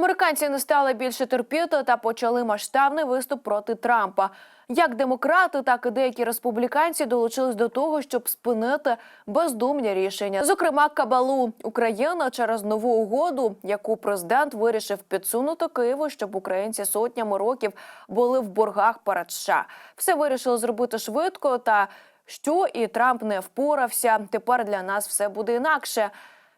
Американці не стали більше терпіти та почали масштабний виступ проти Трампа. Як демократи, так і деякі республіканці долучились до того, щоб спинити бездумні рішення. Зокрема, Кабалу Україна через нову угоду, яку президент вирішив підсунути Києву, щоб українці сотнями років були в боргах перед США. Все вирішили зробити швидко та що і Трамп не впорався. Тепер для нас все буде інакше.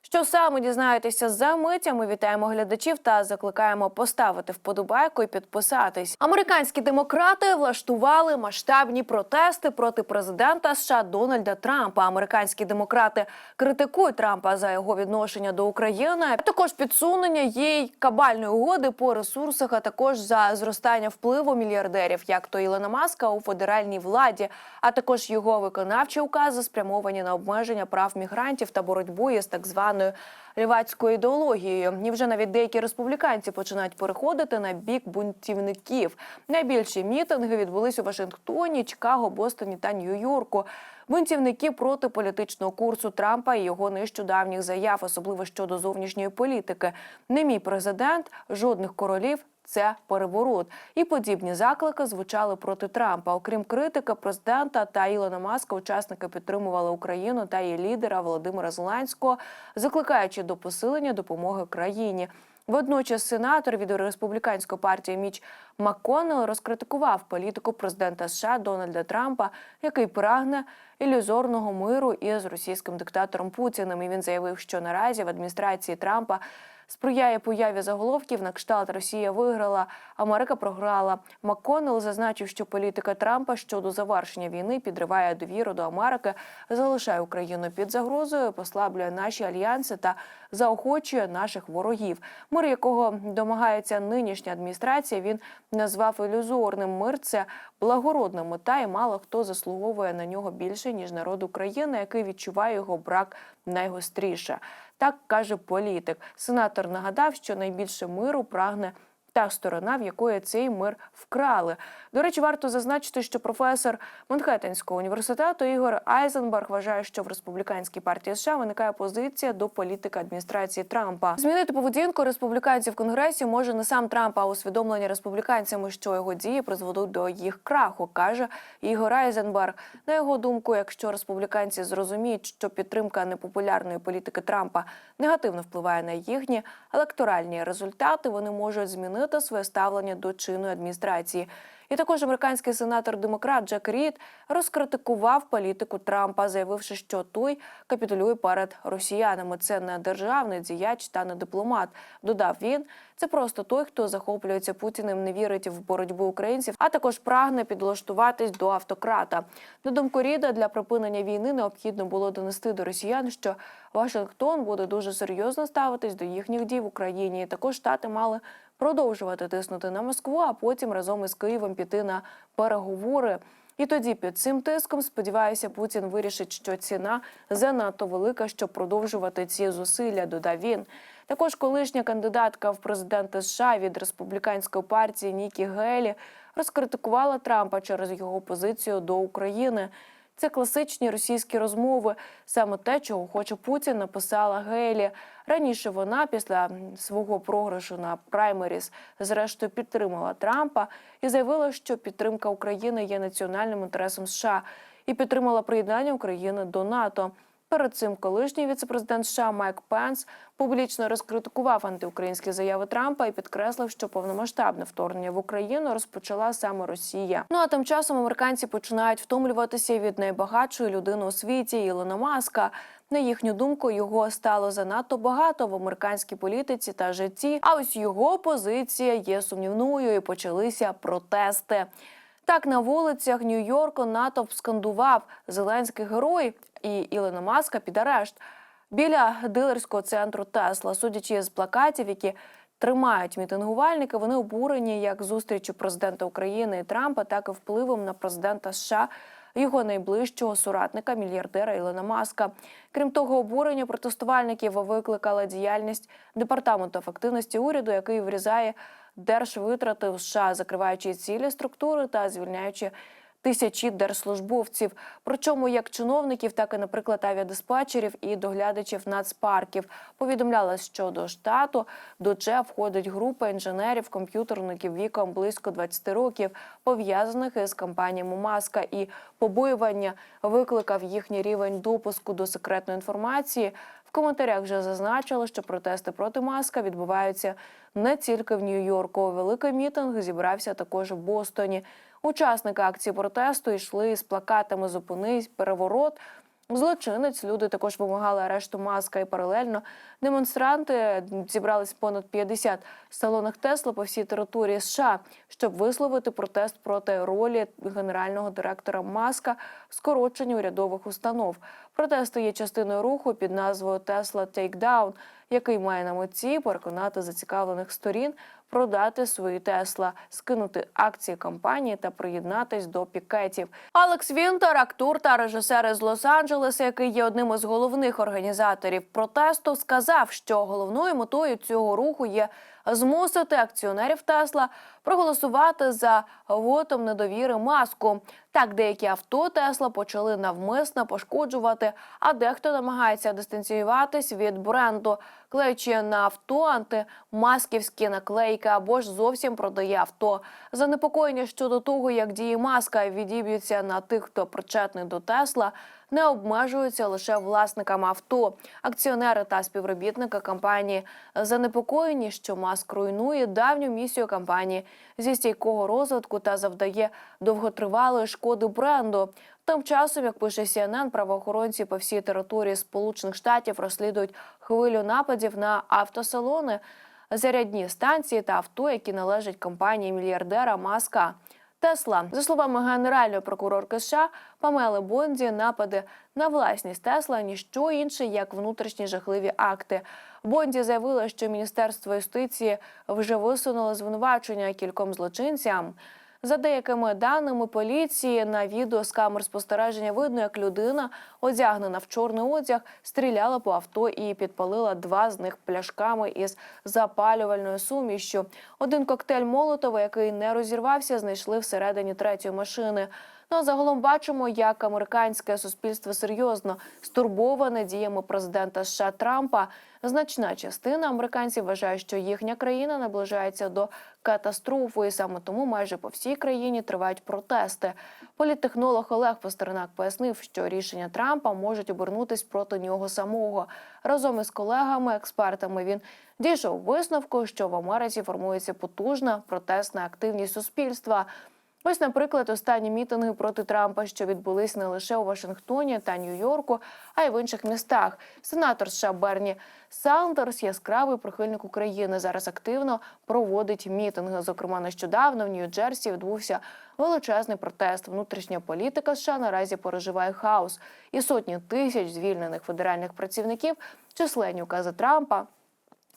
Що саме дізнаєтеся за миття? Ми вітаємо глядачів та закликаємо поставити вподобайку і підписатись. Американські демократи влаштували масштабні протести проти президента США Дональда Трампа. Американські демократи критикують Трампа за його відношення до України, а також підсунення їй кабальної угоди по ресурсах, а також за зростання впливу мільярдерів, як то Ілона Маска у федеральній владі, а також його виконавчі укази спрямовані на обмеження прав мігрантів та боротьбу із так званою лівацькою ідеологією. І вже навіть деякі республіканці починають переходити на бік бунтівників. Найбільші мітинги відбулись у Вашингтоні, Чикаго, Бостоні та Нью-Йорку. Бунтівники проти політичного курсу Трампа і його нещодавніх заяв, особливо щодо зовнішньої політики. Не мій президент, жодних королів. Це переворот, і подібні заклики звучали проти Трампа. Окрім критики президента та Ілона Маска, учасники підтримували Україну та її лідера Володимира Зеленського, закликаючи до посилення допомоги країні. Водночас сенатор від республіканської партії Міч МакКоннелл розкритикував політику президента США Дональда Трампа, який прагне ілюзорного миру із російським диктатором Путіним. І він заявив, що наразі в адміністрації Трампа сприяє появі заголовків на кшталт Росія виграла, Америка програла. МакКоннелл зазначив, що політика Трампа щодо завершення війни підриває довіру до Америки, залишає Україну під загрозою, послаблює наші альянси та заохочує наших ворогів. Мир, якого домагається нинішня адміністрація, він назвав ілюзорним. Мир це благородна мета, і мало хто заслуговує на нього більше ніж народ України, який відчуває його брак найгостріше. Так каже політик. Сенатор нагадав, що найбільше миру прагне та сторона, в якої цей мир вкрали. До речі, варто зазначити, що професор Манхеттенського університету Ігор Айзенберг вважає, що в республіканській партії США виникає позиція до політики адміністрації Трампа. Змінити поведінку республіканців в конгресі може не сам Трамп, а усвідомлення республіканцями, що його дії призведуть до їх краху, каже Ігор Айзенберг. На його думку, якщо республіканці зрозуміють, що підтримка непопулярної політики Трампа негативно впливає на їхні електоральні результати, вони можуть змінити своє ставлення до чинної адміністрації. І також американський сенатор демократ Джек Рід розкритикував політику Трампа, заявивши, що той капітулює перед росіянами. Це не державний діяч та не дипломат. Додав він. Це просто той, хто захоплюється путіним, не вірить в боротьбу українців, а також прагне підлаштуватись до автократа. На думку Ріда, для припинення війни необхідно було донести до росіян, що Вашингтон буде дуже серйозно ставитись до їхніх дій в Україні. І також штати мали продовжувати тиснути на Москву, а потім разом із Києвом піти на переговори. І тоді під цим тиском, сподіваюся, Путін вирішить, що ціна занадто велика, щоб продовжувати ці зусилля. Додав він. Також колишня кандидатка в президенти США від республіканської партії Нікі Гелі розкритикувала Трампа через його позицію до України. Це класичні російські розмови, саме те, чого хоче Путін, написала Гейлі. Раніше вона після свого програшу на праймеріс зрештою підтримала Трампа і заявила, що підтримка України є національним інтересом США і підтримала приєднання України до НАТО. Перед цим колишній віцепрезидент США Майк Пенс публічно розкритикував антиукраїнські заяви Трампа і підкреслив, що повномасштабне вторгнення в Україну розпочала саме Росія. Ну а тим часом американці починають втомлюватися від найбагатшої людини у світі Ілона Маска. На їхню думку, його стало занадто багато в американській політиці та житті. А ось його позиція є сумнівною і почалися протести. Так на вулицях Нью-Йорку натовп скандував Зеленський герой і Ілона Маска під арешт біля дилерського центру Тесла, судячи з плакатів, які тримають мітингувальники, вони обурені як зустрічю президента України і Трампа, так і впливом на президента США. Його найближчого соратника, мільярдера Ілона Маска. Крім того, обурення протестувальників викликала діяльність департаменту ефективності уряду, який врізає держвитрати в США, закриваючи цілі структури та звільняючи тисячі держслужбовців. Причому як чиновників, так і, наприклад, авіадиспетчерів і доглядачів нацпарків. Повідомлялось, що до штату до ЧЕ входить група інженерів, комп'ютерників віком близько 20 років, пов'язаних із кампаніями Маска і побоювання викликав їхній рівень допуску до секретної інформації. В коментарях вже зазначили, що протести проти маска відбуваються не тільки в Нью-Йорку. Великий мітинг зібрався також в Бостоні. Учасники акції протесту йшли з плакатами Зупинись, переворот. Злочинець люди також вимагали арешту маска і паралельно демонстранти зібрались понад 50 в салонах Тесла по всій території США, щоб висловити протест проти ролі генерального директора Маска в скороченні урядових установ. Протести є частиною руху під назвою Tesla Takedown, який має на меті переконати зацікавлених сторін продати свої Тесла, скинути акції компанії та приєднатись до пікетів. Алекс Вінтер, актор та режисер із Лос-Анджелеса, який є одним із головних організаторів протесту, сказав, що головною метою цього руху є змусити акціонерів Тесла проголосувати за вотом недовіри маску. Так, деякі авто Тесла почали навмисно пошкоджувати, а дехто намагається дистанціюватись від бренду, клеючи на авто антимасківські наклейки або ж зовсім продає авто. Занепокоєння щодо того, як дії маска відіб'ються на тих, хто причетний до Тесла. Не обмежуються лише власниками авто. Акціонери та співробітники компанії занепокоєні, що маск руйнує давню місію компанії зі стійкого розвитку та завдає довготривалої шкоди бренду. Тим часом, як пише CNN, правоохоронці по всій території Сполучених Штатів розслідують хвилю нападів на автосалони, зарядні станції та авто, які належать компанії мільярдера Маска. Тесла, за словами генеральної прокурорки США Памели Бонді, напади на власність Тесла ніщо інше, як внутрішні жахливі акти. Бонді заявила, що міністерство юстиції вже висунуло звинувачення кільком злочинцям. За деякими даними поліції на відео з камер спостереження видно, як людина, одягнена в чорний одяг, стріляла по авто і підпалила два з них пляшками із запалювальною сумішю. Один коктейль Молотова, який не розірвався, знайшли всередині третьої машини. Ну а загалом бачимо, як американське суспільство серйозно стурбоване діями президента США Трампа. Значна частина американців вважає, що їхня країна наближається до катастрофи, і саме тому майже по всій країні тривають протести. Політтехнолог Олег Пастернак пояснив, що рішення Трампа можуть обернутись проти нього самого. Разом із колегами-експертами він дійшов висновку, що в Америці формується потужна протестна активність суспільства. Ось, наприклад, останні мітинги проти Трампа, що відбулись не лише у Вашингтоні та Нью-Йорку, а й в інших містах. Сенатор США Берні Сандерс, яскравий прихильник України, зараз активно проводить мітинги. Зокрема, нещодавно в Нью-Джерсі відбувся величезний протест. Внутрішня політика США наразі переживає хаос, і сотні тисяч звільнених федеральних працівників, численні укази Трампа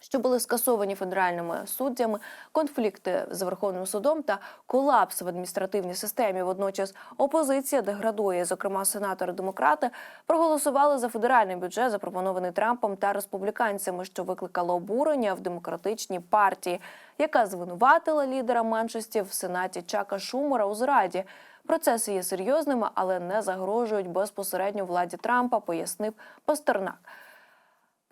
що були скасовані федеральними суддями, конфлікти з Верховним судом та колапс в адміністративній системі. Водночас опозиція деградує. Зокрема, сенатори-демократи проголосували за федеральний бюджет, запропонований Трампом та республіканцями, що викликало обурення в демократичній партії, яка звинуватила лідера меншості в сенаті Чака Шумера у зраді. Процеси є серйозними, але не загрожують безпосередньо владі Трампа, пояснив Пастернак.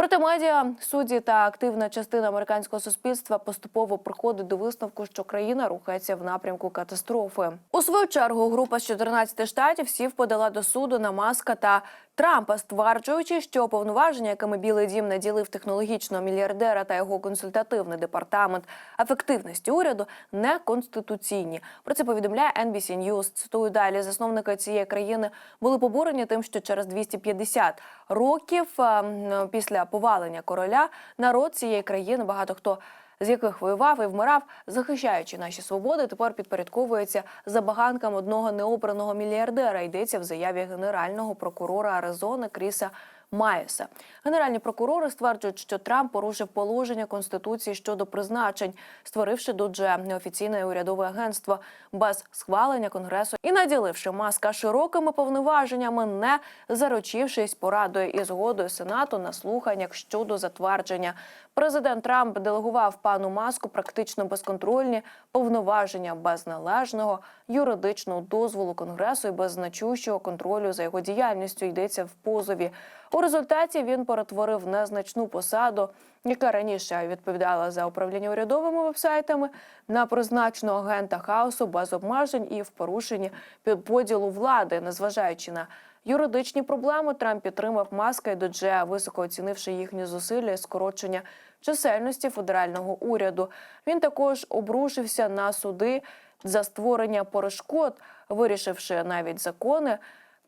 Проте медіа, судді та активна частина американського суспільства поступово приходить до висновку, що країна рухається в напрямку катастрофи. У свою чергу група з 14 штатів сів подала до суду на маска та Трампа, стверджуючи, що повноваження, якими Білий Дім наділив технологічного мільярдера та його консультативний департамент ефективності уряду, не конституційні. Про це повідомляє NBC News. Цитую далі. Засновники цієї країни були побурені тим, що через 250 років е, після повалення короля народ цієї країни багато хто. З яких воював і вмирав, захищаючи наші свободи, тепер підпорядковується забаганкам одного необраного мільярдера. Йдеться в заяві генерального прокурора Аризони Кріса Маєса. Генеральні прокурори стверджують, що Трамп порушив положення конституції щодо призначень, створивши дудже неофіційне урядове агентство без схвалення конгресу і наділивши маска широкими повноваженнями, не заручившись порадою і згодою сенату на слуханнях щодо затвердження. Президент Трамп делегував пану маску практично безконтрольні повноваження без належного юридичного дозволу конгресу і без значущого контролю за його діяльністю. Йдеться в позові. У результаті він перетворив незначну посаду, яка раніше відповідала за управління урядовими вебсайтами, на призначеного агента хаосу без обмежень і в порушенні підподілу влади, незважаючи на юридичні проблеми. Трамп підтримав маска і Додже, високо оцінивши їхні зусилля скорочення чисельності федерального уряду. Він також обрушився на суди за створення перешкод, вирішивши навіть закони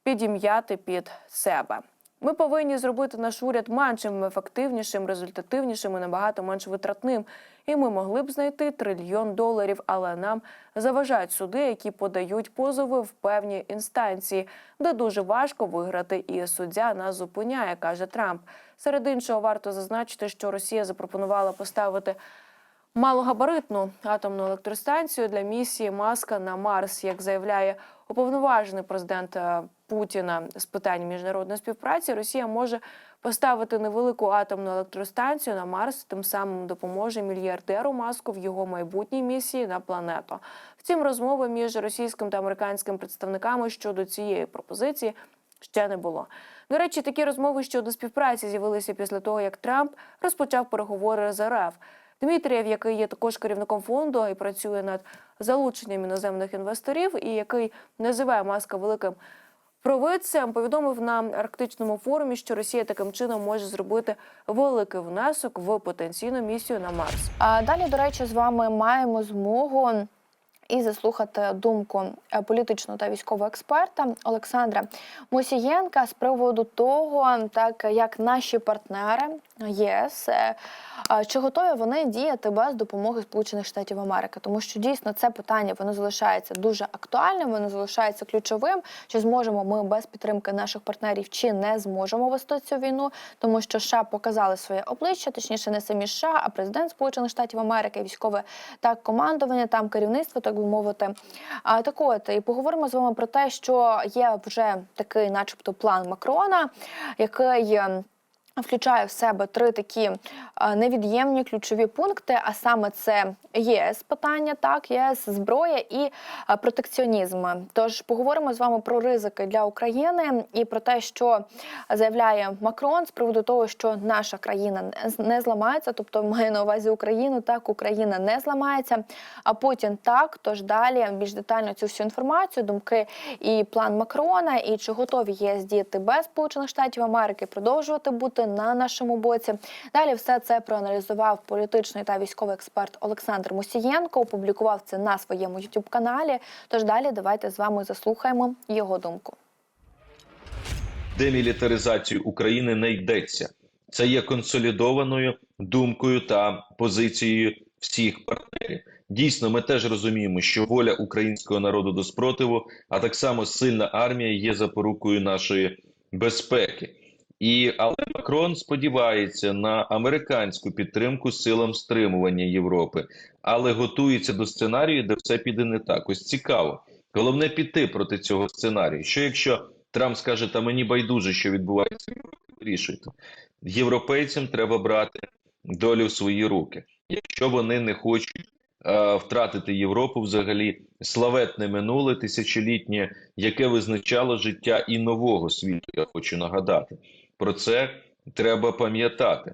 підім'яти під себе. Ми повинні зробити наш уряд меншим, ефективнішим, результативнішим і набагато менш витратним. І ми могли б знайти трильйон доларів, але нам заважають суди, які подають позови в певні інстанції, де дуже важко виграти, і суддя нас зупиняє, каже Трамп. Серед іншого, варто зазначити, що Росія запропонувала поставити малогабаритну атомну електростанцію для місії Маска на Марс, як заявляє уповноважений президент е, Путіна з питань міжнародної співпраці. Росія може поставити невелику атомну електростанцію на Марс, тим самим допоможе мільярдеру маску в його майбутній місії на планету. Втім, розмови між російським та американським представниками щодо цієї пропозиції ще не було. До речі, такі розмови щодо співпраці з'явилися після того, як Трамп розпочав переговори з РФ. Дмитрієв, який є також керівником фонду і працює над залученням іноземних інвесторів, і який називає маска великим провидцем, повідомив на арктичному форумі, що Росія таким чином може зробити великий внесок в потенційну місію на Марс. А далі, до речі, з вами маємо змогу і заслухати думку е, політичного та військового експерта Олександра Мосієнка з приводу того, так як наші партнери ЄС е, чи готові вони діяти без допомоги Сполучених Штатів Америки, тому що дійсно це питання воно залишається дуже актуальним, воно залишається ключовим. Чи зможемо ми без підтримки наших партнерів, чи не зможемо вести цю війну, тому що США показали своє обличчя, точніше, не самі США, а президент Сполучених Штатів Америки, військове так командування, там керівництво, так би мовити. Так от і поговоримо з вами про те, що є вже такий, начебто, план Макрона, який. Включає в себе три такі е, невід'ємні ключові пункти, а саме це ЄС питання, так ЄС зброя і е, протекціонізм. Тож поговоримо з вами про ризики для України і про те, що заявляє Макрон з приводу того, що наша країна не зламається, тобто має на увазі Україну, так Україна не зламається. А Путін так. Тож далі більш детально цю всю інформацію, думки і план Макрона, і чи готові ЄС діяти без Сполучених Штатів Америки, продовжувати бути на нашому боці. Далі все це проаналізував політичний та військовий експерт Олександр Мусієнко. Опублікував це на своєму youtube каналі. Тож далі давайте з вами заслухаємо його думку. демілітаризацію України не йдеться. Це є консолідованою думкою та позицією всіх партнерів. Дійсно, ми теж розуміємо, що воля українського народу до спротиву, а так само сильна армія є запорукою нашої безпеки. І але Макрон сподівається на американську підтримку силам стримування Європи, але готується до сценарію, де все піде не так. Ось цікаво. Головне піти проти цього сценарію. Що якщо Трамп скаже, та мені байдуже, що відбувається вирішуйте. Європейцям треба брати долю в свої руки. Якщо вони не хочуть е, втратити Європу взагалі славетне минуле тисячолітнє, яке визначало життя і нового світу, я хочу нагадати. Про це треба пам'ятати.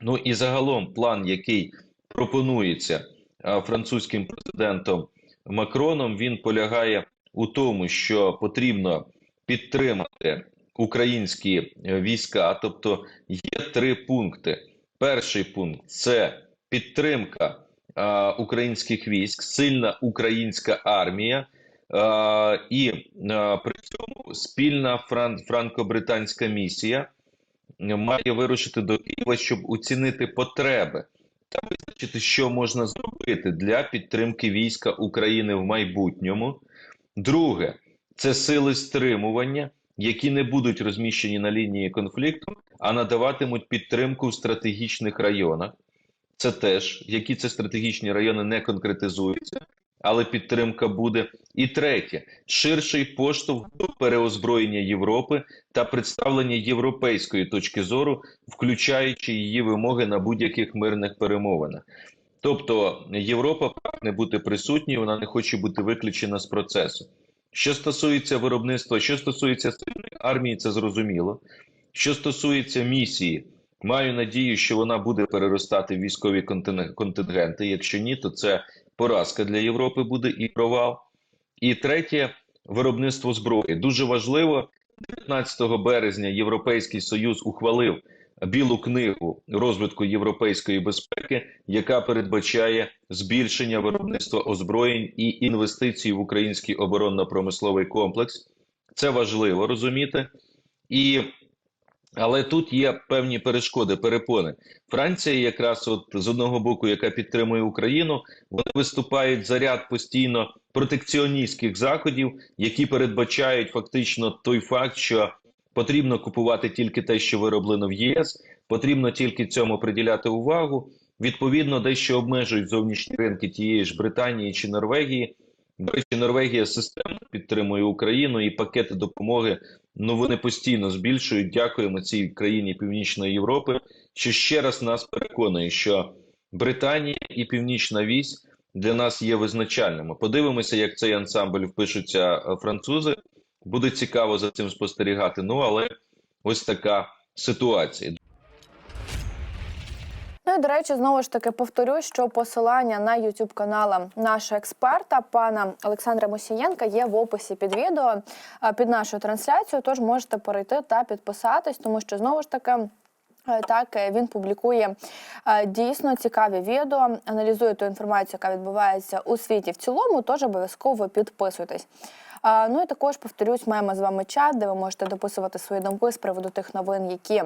Ну і загалом план, який пропонується французьким президентом Макроном, він полягає у тому, що потрібно підтримати українські е, війська. Тобто є три пункти. Перший пункт це підтримка українських військ, сильна українська армія. Е, і е, при цьому спільна фран- франко-британська місія має вирушити до Києва, щоб оцінити потреби та визначити, що можна зробити для підтримки війська України в майбутньому. Друге, це сили стримування, які не будуть розміщені на лінії конфлікту, а надаватимуть підтримку в стратегічних районах. Це теж, які це стратегічні райони не конкретизуються, але підтримка буде. І третє ширший поштовх до переозброєння Європи та представлення європейської точки зору, включаючи її вимоги на будь-яких мирних перемовинах. Тобто Європа прагне бути присутньою, вона не хоче бути виключена з процесу. Що стосується виробництва, що стосується сильної армії, це зрозуміло. Що стосується місії, маю надію, що вона буде переростати в військові контингенти. Якщо ні, то це поразка для Європи буде і провал. І третє виробництво зброї. Дуже важливо, 19 березня Європейський Союз ухвалив білу книгу розвитку європейської безпеки, яка передбачає збільшення виробництва озброєнь і інвестицій в український оборонно-промисловий комплекс. Це важливо розуміти. І але тут є певні перешкоди, перепони. Франція, якраз от з одного боку, яка підтримує Україну, вони виступають за ряд постійно протекціоністських заходів, які передбачають фактично той факт, що потрібно купувати тільки те, що вироблено в ЄС, потрібно тільки цьому приділяти увагу. Відповідно, дещо обмежують зовнішні ринки тієї ж Британії чи Норвегії. До речі, Норвегія системно підтримує Україну і пакети допомоги. Ну вони постійно збільшують. Дякуємо цій країні Північної Європи, що ще раз нас переконує, що Британія і Північна Вісь для нас є визначальними. Подивимося, як цей ансамбль впишуться е, французи. Буде цікаво за цим спостерігати. Ну але ось така ситуація. До речі, знову ж таки повторюсь, що посилання на youtube канала нашого експерта, пана Олександра Мосієнка, є в описі під відео е, під нашою трансляцією. Тож можете перейти та підписатись, тому що знову ж таки. е, Так, е, він публікує дійсно цікаві відео, аналізує ту інформацію, яка відбувається у світі в цілому. Тож обов'язково підписуйтесь. Ну і також повторюсь, маємо з вами чат, де ви можете дописувати свої думки з приводу тих новин, які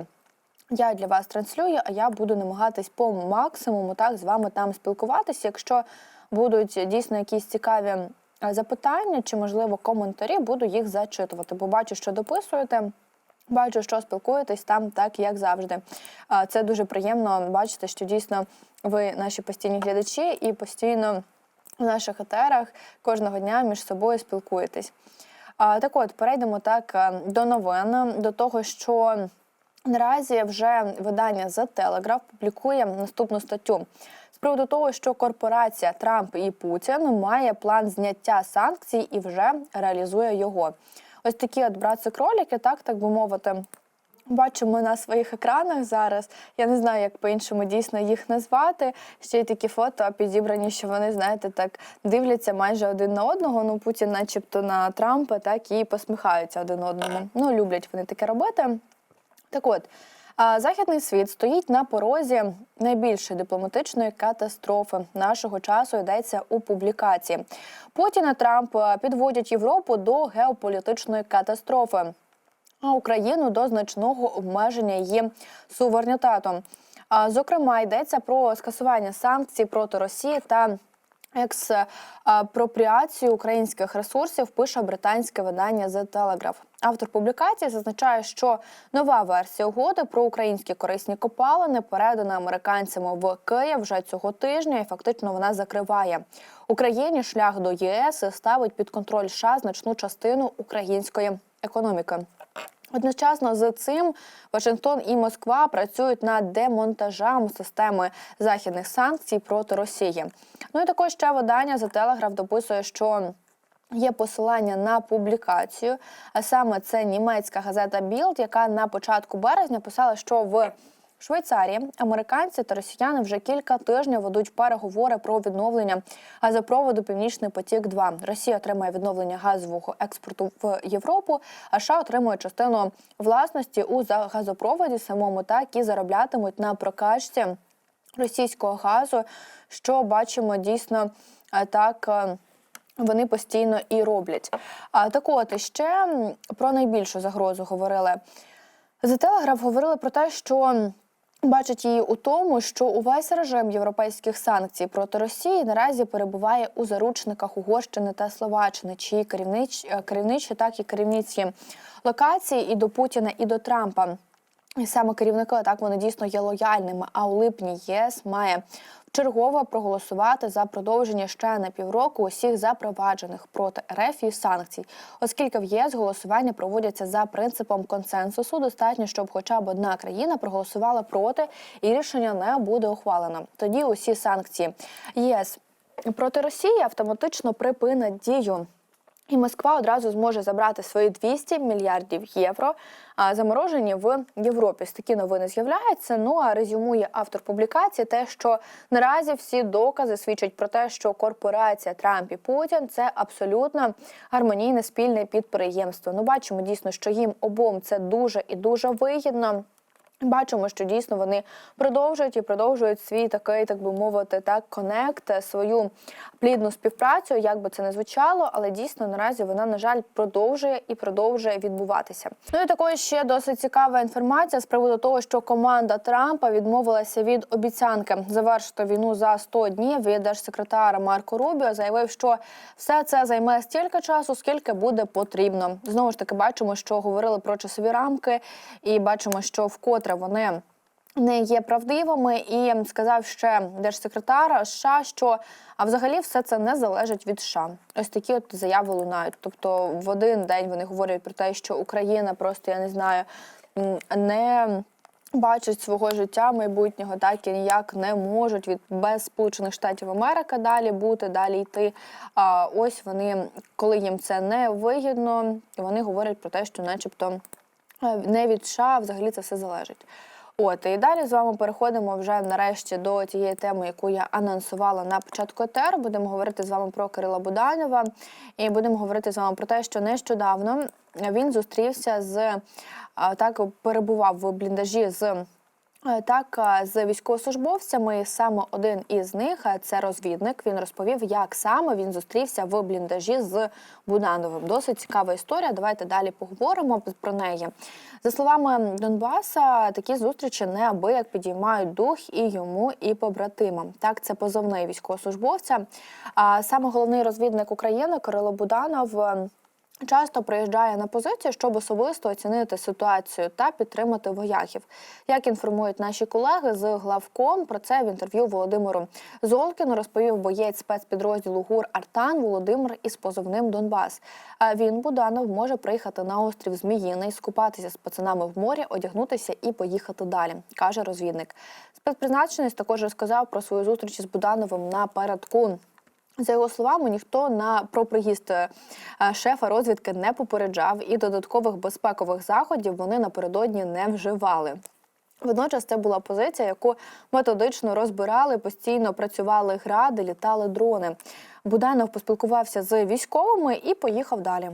я для вас транслюю, а я буду намагатись по максимуму так з вами там спілкуватися. Якщо будуть дійсно якісь цікаві е, запитання чи, можливо, коментарі, буду їх зачитувати, бо бачу, що дописуєте. Бачу, що спілкуєтесь там, так як завжди. Це дуже приємно бачити, що дійсно ви наші постійні глядачі і постійно в наших етерах кожного дня між собою спілкуєтесь. Так от, перейдемо так е, до новин, до того, що Наразі вже видання The Telegraph публікує наступну статтю з приводу того, що корпорація Трамп і Путін має план зняття санкцій і вже реалізує його. Ось такі от братці кроліки, так так би мовити. Бачимо на своїх екранах зараз. Я не знаю, як по-іншому дійсно їх назвати. Ще й такі фото підібрані, що вони, знаєте, так дивляться майже один на одного. Ну, Путін, начебто, на Трампа, так і посміхаються один одному. Ну, люблять вони таке робити. Так от, західний світ стоїть на порозі найбільшої дипломатичної катастрофи нашого часу. Йдеться у публікації. Путін і Трамп підводять Європу до геополітичної катастрофи, а Україну до значного обмеження її суверенітету. А, Зокрема, йдеться про скасування санкцій проти Росії та експропріацію українських ресурсів. Пише британське видання The Telegraph. Автор публікації зазначає, що нова версія угоди про українські корисні копалини передана американцями в Київ вже цього тижня, і фактично вона закриває Україні шлях до ЄС і ставить під контроль США значну частину української економіки. Одночасно з цим Вашингтон і Москва працюють над демонтажем системи західних санкцій проти Росії. Ну і також ще видання за Телеграф дописує, що Є посилання на публікацію, а саме це німецька газета Білд, яка на початку березня писала, що в Швейцарії американці та росіяни вже кілька тижнів ведуть переговори про відновлення газопроводу Північний потік. 2 Росія отримає відновлення газового експорту в Європу, а США отримує частину власності у за- газопроводі самому так і зароблятимуть на прокачці російського газу, що бачимо дійсно е, так. е, Вони постійно і роблять. А так от ще про найбільшу загрозу говорили. The Telegraph говорили про те, що Бачить її у тому, що увесь режим європейських санкцій проти Росії наразі перебуває у заручниках Угорщини та Словаччини, чиї керівнич, е, керівничі, так і керівниці локації і до Путіна, і до Трампа. І саме керівники так вони дійсно є лояльними. А у липні ЄС має вчергово проголосувати за продовження ще на півроку усіх запроваджених проти РФ і санкцій, оскільки в ЄС голосування проводяться за принципом консенсусу. Достатньо, щоб хоча б одна країна проголосувала проти, і рішення не буде ухвалено. Тоді усі санкції ЄС проти Росії автоматично припинять дію. І Москва одразу зможе забрати свої 200 мільярдів євро, заморожені в Європі. Ось Такі новини з'являються. Ну а резюмує автор публікації те, що наразі всі докази свідчать про те, що корпорація Трамп і Путін це абсолютно гармонійне спільне підприємство. Ну бачимо дійсно, що їм обом це дуже і дуже вигідно. Бачимо, що дійсно вони продовжують і продовжують свій такий, так би мовити, так конект, свою плідну співпрацю, як би це не звучало, але дійсно наразі вона, на жаль, продовжує і продовжує відбуватися. Ну і також ще досить цікава інформація з приводу того, що команда Трампа відмовилася від обіцянки завершити війну за 100 днів. Від держсекретара Марко Рубіо заявив, що все це займе стільки часу, скільки буде потрібно. Знову ж таки, бачимо, що говорили про часові рамки, і бачимо, що вкотре вони. Не є правдивими, і сказав ще держсекретар США, що а взагалі все це не залежить від США. Ось такі от заяви лунають. Тобто в один день вони говорять про те, що Україна просто я не знаю не бачить свого життя майбутнього, так і ніяк не можуть від без Сполучених Штатів Америки далі бути, далі йти. А ось вони, коли їм це не вигідно, вони говорять про те, що, начебто, не від США, взагалі це все залежить. От і далі з вами переходимо вже нарешті до тієї теми, яку я анонсувала на початку етеру. Будемо говорити з вами про Кирила Буданова, і будемо говорити з вами про те, що нещодавно він зустрівся з так, перебував в бліндажі з. Е, Так, е, з військовослужбовцями саме один із них е, це розвідник. Він розповів, як саме він зустрівся в бліндажі з Будановим. Досить цікава історія. Давайте далі поговоримо про неї. За словами Донбаса, такі зустрічі неабияк підіймають дух і йому, і побратимам. Так, це позовний військовослужбовця. А саме головний розвідник України Кирило Буданов. Часто приїжджає на позицію, щоб особисто оцінити ситуацію та підтримати вояків. Як інформують наші колеги з главком, про це в інтерв'ю Володимиру Золкіну розповів боєць спецпідрозділу ГУР Артан Володимир із позивним Донбас. А він Буданов може приїхати на острів Зміїний, скупатися з пацанами в морі, одягнутися і поїхати далі, каже розвідник. Спецпризначенець також розказав про свою зустріч із Будановим напередку. За його словами, ніхто на про приїзд е, шефа розвідки не попереджав, і додаткових безпекових заходів вони напередодні не вживали. Водночас це була позиція, яку методично розбирали, постійно працювали гради, літали дрони. Буданов поспілкувався з військовими і поїхав далі.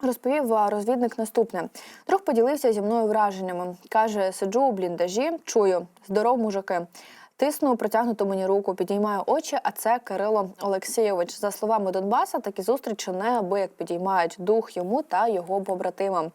Розповів розвідник наступне. Друг поділився зі мною враженнями. Каже, сиджу у бліндажі, чую, здоров, мужики. Тисну протягнуту мені руку, підіймаю очі, а це Кирило Олексійович. За словами Донбаса, такі зустрічі неабияк підіймають дух йому та його побратимам.